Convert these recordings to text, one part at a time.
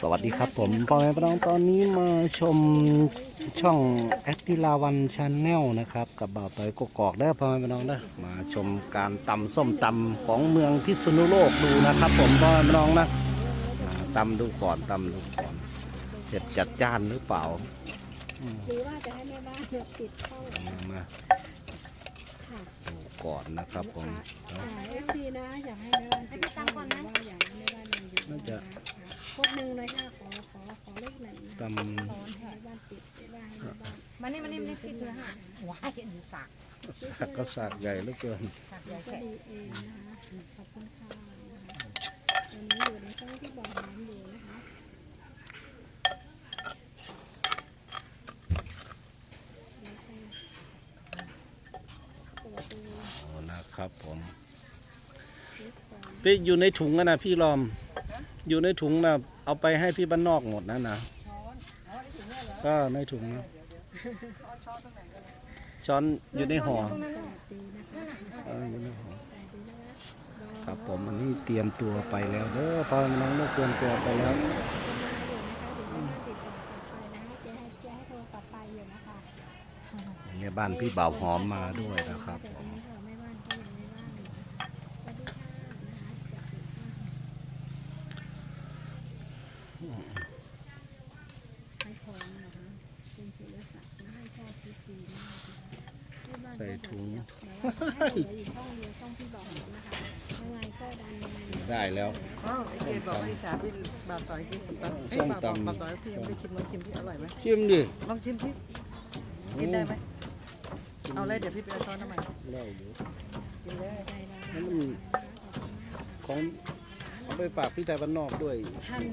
สวัสดีครับผมปอยประน้องตอนนี้มาชมช่องแอดพิลาวันชาแนลนะครับกับบ่าวต่อยกกอกได้อพ่อแม่พี่น้องนะมาชมการตำส้มตำของเมืองพิษณุโลกดูนะครับ ผมพ่อแม่พี่น้องนะอ่าตำดูก่อนตำดูก่อนเจ็ดจัดจ้านหรือเปล่าหรือว่าจะให้แม่บ้านเนี่ยปิดเข้ามาค่ะดูก่อนนะครับผมเอฟซีนะอยากให้แม่บ้านปิดเข้าหรือว่าอยากให้แม่บ้านยังอยู่น่าจะ พวกหนึ่งเลยค่ะขอขอขอเลขหนึ่งนะตขอให้แม่บ้านปิดไม่ได้ให้แม่บ้านมานี่มานี่มานี่คิดเนื้อหาว้ายเห็นสักำสักก็สักใหญ่เหลือเกินสักใหญ่ก็แค่ดีเองนะคะขอบคุณค่ะนะคะวันนี้อยู่ในช่องที่บอกหอมอยู่นะคะแล้วก็เปิดประตูโอ้นะครับผมปิดก่อน พี่อยู่ในถุงอะนะพี่ลอม อยู่ในถุงนะเอาไปให้พี่บ้านนอกหมดนะนะก็ในถุงนะช้อนอยู่ในห่อสวัสดีนะคะเอออยู่ในห่อสวัสดีนะคะครับผมอันนี้เตรียมตัวไปแล้วเด้อพอน้องเลิกเตรียมตัวไปแล้วกำลังอยู่นะคะถึงแม่บ้านติดต่อกลับไปนะคะเจ๊ให้เจ๊ให้โทรกลับไปอยู่นะคะในบ้านพี่บ่าวหอมมาด้วยนะครับ แต่ ผ ตอน ม นี้ค่ะแม่บ้านก็ยังไม่ว่างอยู่นะคะสวัสดีค่ะนะคะจากสื่อช่างให้พรนะคะคุณสุรศักดิ์นะให้พ่อซีซีนะคะแม่บ้านก็ ใส่ถุง ให้เหลืออยู่ช่องเดียวช่องที่บอกนะคะยังไงก็ดันยังไงได้แล้ว อ๋อไอเกดบอกว่าอิจฉาพี่บาต่อยกินส้มตำเอ้ยส้มบาตำ บาต่อยพี่ยังไม่ได้ชิมลองชิมที่อร่อยไหมชิมดิลองชิมที่กินได้ไหมเอาเลยเดี๋ยวพี่ไปเอาช้อนทำไมเล่าอยู่กินเลยแล้วมันของเอาไปฝากพี่ชายบ้านนอกด้วย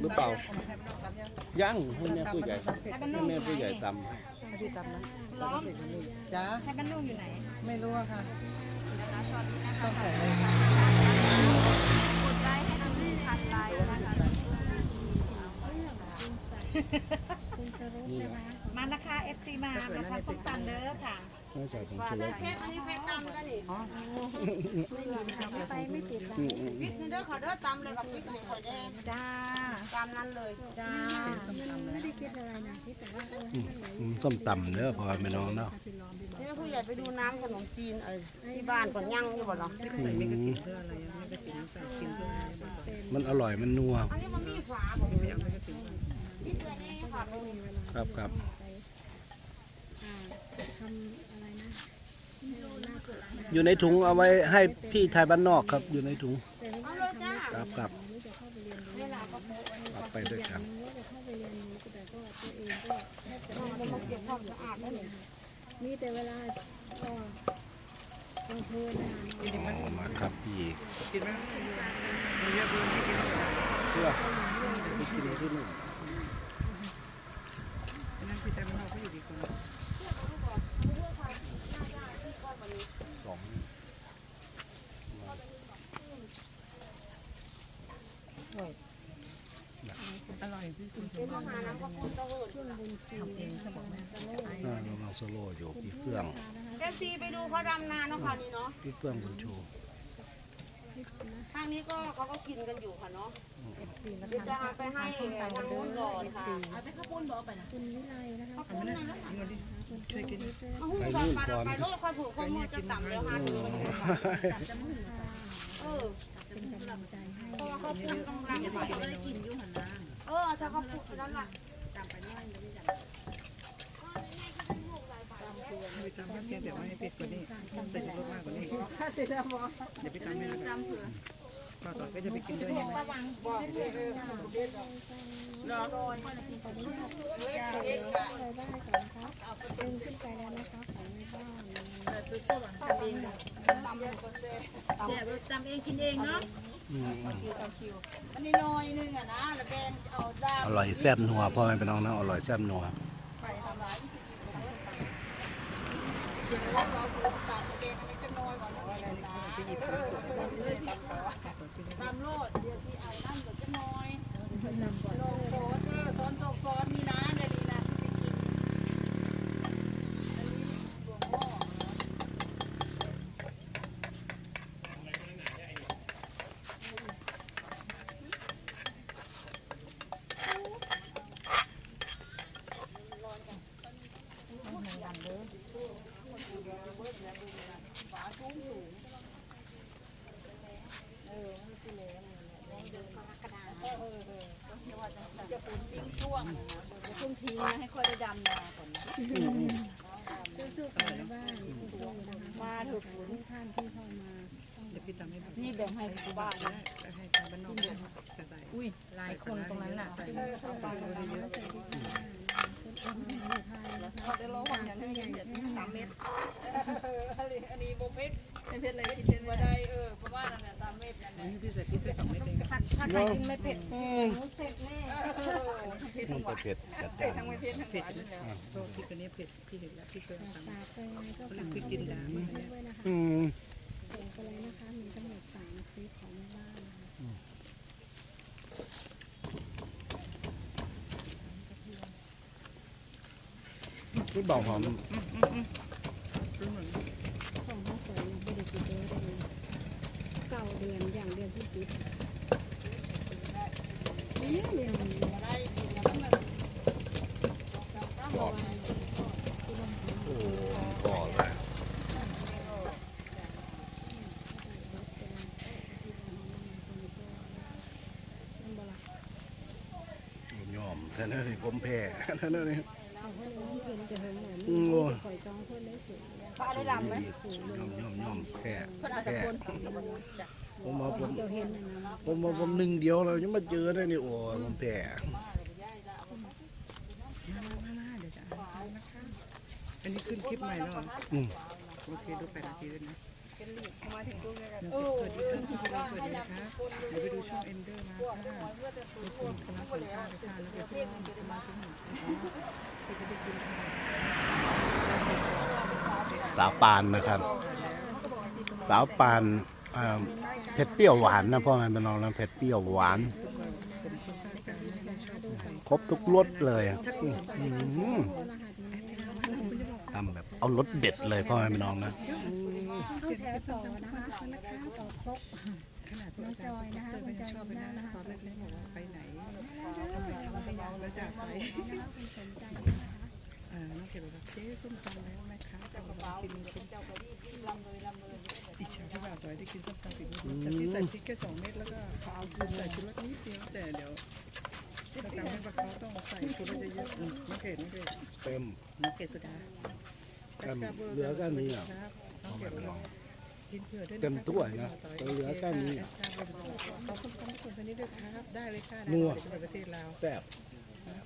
หรือเปล่า เอามาให้มันตำยังยังให้แม่ผู้ใหญ่ให้แม่ผู้ใหญ่ตำให้ให้พี่ตำนะ ตำเด็กคนนี้จ้าใช้บ้านนุ่งอยู่ไหนไม่รู้อะค่ะต้องใส่เลยกดไลค์ให้ทำที่ทันไลน์นะคะ คุณสรุปนะคะ มานะคะ FC มานะคะส้มตำเด้อค่ะไม่ใส่ผงชูรสอ๋อไม่มีค่ะไม่ไปไม่ติดละอืมอืมพริกนี่เด้อขอเด้อตำเลยกับพริกนี่ขอแดงจ้าตามนั้นเลยจ้าเป็นส้มตำเลไม่ยได้คิดอะไรนะคิดแต่ว่าเออให้มันไหลอืมส้มตำเด้อพอแม่น้องเนาะสิลองไปบอกนี่ผู้ใหญ่ไปดูน้ำขนมจีนเออที่บ้านก่อนย่างอยู่บ่เนาะไม่ได้ใส่เมกะทินเพื่ออะไรอะเมกะทินใส่กินเพื่ออะไรบาต่อยมันอร่อยมันนัวอันนี้มันมีฝาบ่ไม่เอาเมกะทินมีตัวนี้ฝาตรงนี้ครับครับไปอ่า ทำอะไรนะให้เราหน้ากดนะอยู่ในถุงเอาไว้ให้พี่ชายบ้านนอกครับ อยู่ในถุงแต่ไม่ได้ทำไม่ครับครับไม่จะเข้าไปเรียนรู้เวลาก็โพสต์อันนี้เอาไปด้วยกันนึกว่าจะเข้าไปเรียนรู้แต่ก็ตัวเองก็แทบจะไม่มันมาเก็บความสะอาดแล้วนี่มีแต่เวลาก็กลางคืนนะคะอ๋อมาครับพี่ กินไหมมันเยอะเกินไม่กินหรอกเพื่อไปกินที่นู่นอันนั้นพี่แต่มันนอกเขาอยู่ดีคน สอง อร่อยที่คุณ เป็นมหาน้ำข้าวปุ้นเต้าหู้ ช่วงบุญชี ทำเองเขาบอกแม่ อ่ากำลังโซโล่อยู่พี่ เฟื่องเอฟซีไปดูเขาดำนาเนาะค่ะนี่เนาะพี่เฟื่องบุญชูทางนี้ก็เขาก็กินกันอยู่ค่ะเนาะสี่มาเดี๋ยวจะเอาไปให้ทางนู้นก่อนค่ะคุณวิไลนะคะข้าวปุ้นนั่นแหละกินก่อนดิช่วยกินมาหุ้มก่อนปลาไปโลดค่อยผูกข้อมือจะต่ำแล้วค่ะเออเป็นกำลังใจให้เพราะว่าเขาพูดกำลังไปเลยกินอยู่หันนะเออถ้าเขาพูดนั่นแหละไม่ทำ แค่เดี๋ยวให้เผ็ดกว่านี้ใส่รสมากกว่านี้ถ้าเสร็จแล้วบอกเดี๋ยวไปทำให้ดูป้าต่อก็จะไปกินด้วยใช่ไหมอะไรได้ก่อนครับเดินขึ้นไปแล้วนะคะของในบ้านจำเองกินเองเนาะอันนี้น้อยนึงอะนะแล้วแบนเอาดาอร่อยแซ่บนัวพ่อแม่พี่น้องนะอร่อยแซ่บนัว ตัดเบนไม่จะน้อยกว่าเราอะไรนะตามโลดเดี๋ยวสิเอานั่นก็จะน้อยโซนโซนเออโซน สูงสูงเออมันสิแล้วในเดืกระดาษมเออเออก็ว่าจะจะฝนทิ้งช่วงช่วงทิ้งนะให้ค่อยได้ดำนาก่อนสู้ๆกันบ้านสู้ๆนะคะมาเถอะฝนท่านที่เข้ามาเดี๋ยวพี่ทำให้นี่แบ่งให้ชาวบ้านนะให้ชาวบ้านนอกจะไดอุ้ยหลายคนตรงนั้นน่ะที่ชาวบ้านเราเยอะแล้วเขาได้ร้องอย่างนี้สามเมตร เพชรไม่เพชรเลยกินเป็เป็นว่าได้เออประมาณนั้นแหละสามเมตรนั่นแหละนี่พี่ใส่พริกแค่สองเม็ดเองถ้าถ้าใครกินไม่เผ็ดอืมเสร็จแน่มันจะเผ็ดจัดเผ็จ้าดทั้งไม่เผ็ดทั้งหเผ็ดวานนะเพราะพริกตัวนี้เผ็ดพี่เห็นแล้วพี่เคยทำฝากไปไว้ก็เขาฝากเรียกพริกจินดามันเนี่ยด้วอืมส่งไปเลยนะคะมีทั้งหมดสามคลิปของแม่บ้านนะคะนี่บอกหอม รู้เหมือน ของห้องฝนไม่ได้กินเยอะเลยเก้าเดือนอย่างเดือนที่สิบเนี่ยเดือนได้กินแล้วมันโอ้บอกเลยอมแค่นั้นเองผมแพ้แค่นั้ เองเอาเขาเลยต้องกินจะเหินเหมือนอืมโอ้ข่อยจองเพื่อนได้สูงฟ้าได้ดำไหมยอมยอมยอมแพ้เพื่อนอาจจะแพ้คนผมมาผมเจ้าเห็นนะนะผมมาผมหนึ่งเดียวเรายังมาเจอได้นี่โอ้ยผมแพ้มามามาเดี๋ยวจะอ่านนะคะ อันนี้ขึ้นคลิปใหม่แล้วเหรออืมโอเค ดูแปดนาทีด้วยนะ เป็นหลีกมาถึงดูเลยเออสวัสดีครับพี่สวัสดีนะคะเดี๋ยวไปดูช่องเอนเดอร์มาค่ะทุกคนกำลังคนข้าวไปทานแล้วก็พี่น้องจะมาถึงหนึ่งเพื่อจะได้กินสาวปานนะครับ สาวปานเผ็ดเปรี้ยวหวานนะพ่อแม่เป็นน้องนะเผ็ดเปรี้ยวหวานครบทุกรสเลยทำแบบเอารสเด็ดเลยพ่อแม่เป็นน้องนะ เข้าแถวต่อนะคะต่อครบขนาดน้องจอยนะคะคุณจอยชอบไปนะตอนแรกๆบอกว่าไปไหนทำไมทำไม่ยาวแล้วจะไปคุณสนใจนะคะอ่าน้องเกดบอกว่าเจ๊ส้มตำแล้วไหมคะจะมากินชิมเจ้าก็รีบรีบลำเลยลำเลยอิจฉาที่แบบได้กินส้มตำฝีมือแต่พี่ใส่พริกแค่สองเม็ดแล้วก็เอาคืนใส่ชุดละนิดเดียวแต่เดี๋ยวถ้าตำให้ปลาเขาต้องใส่ชุดละเยอะๆอืมน้องเกดน้องเกดเต็มน้องเกดสุดาเหลือแค่นี้อะครับน้องเกดบอกว่ากินเผื่อด้วยะ เต็มถ้วยนะเหลือแค่นี้เอสคาร์บบอกว่าเอาส้มตำส่วนนี้ด้วยครับได้เลยค่ะนัวในประเทศลาวแซ่บ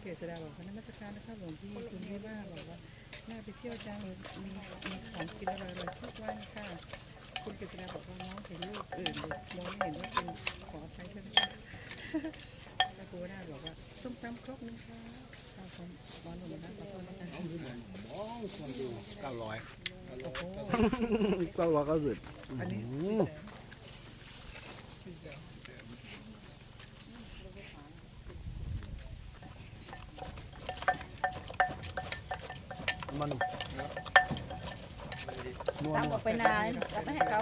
เกษดาบอกว่านมัสการนะครับหลวงพี่คุณไม่ว่าบอกว่าน่าไปเที่ยวจังมีมีของกินอร่อยๆทุกวันค่ะ คุณเกษดาบอกว่าน้องเห็นรูปอื่นอยู่มองไม่เห็นว่าเป็นขออภัยด้วยนะคะแล้วครูได้บอกว่าส้มตำครกนึงค่ะข้าวของหมอหนุ่มนะขอโทษนะคะเก้าร้อยโอ้โห เก้าร้อยเก้าสิบอันนี้อืมมันนัว ตามนัอวอกไปนานแล้วไม่ให้เขา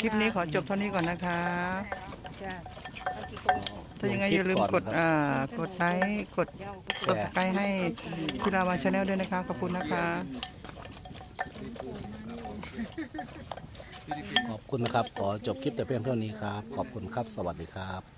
คลิปนี้ขอจบเท่านี้ก่อนนะคะ จ้าเอากี่คนถ้ายังไงอย่าลืมกดอ่ากดไลค์กดกดไลค์ให้พิลาวาชาแนลด้วยนะคะ ขอบคุณนะคะ ขอบคุณนะครับ ขอจบคลิปแต่เพียงเท่านี้ครับ ขอบคุณครับ สวัสดีครับ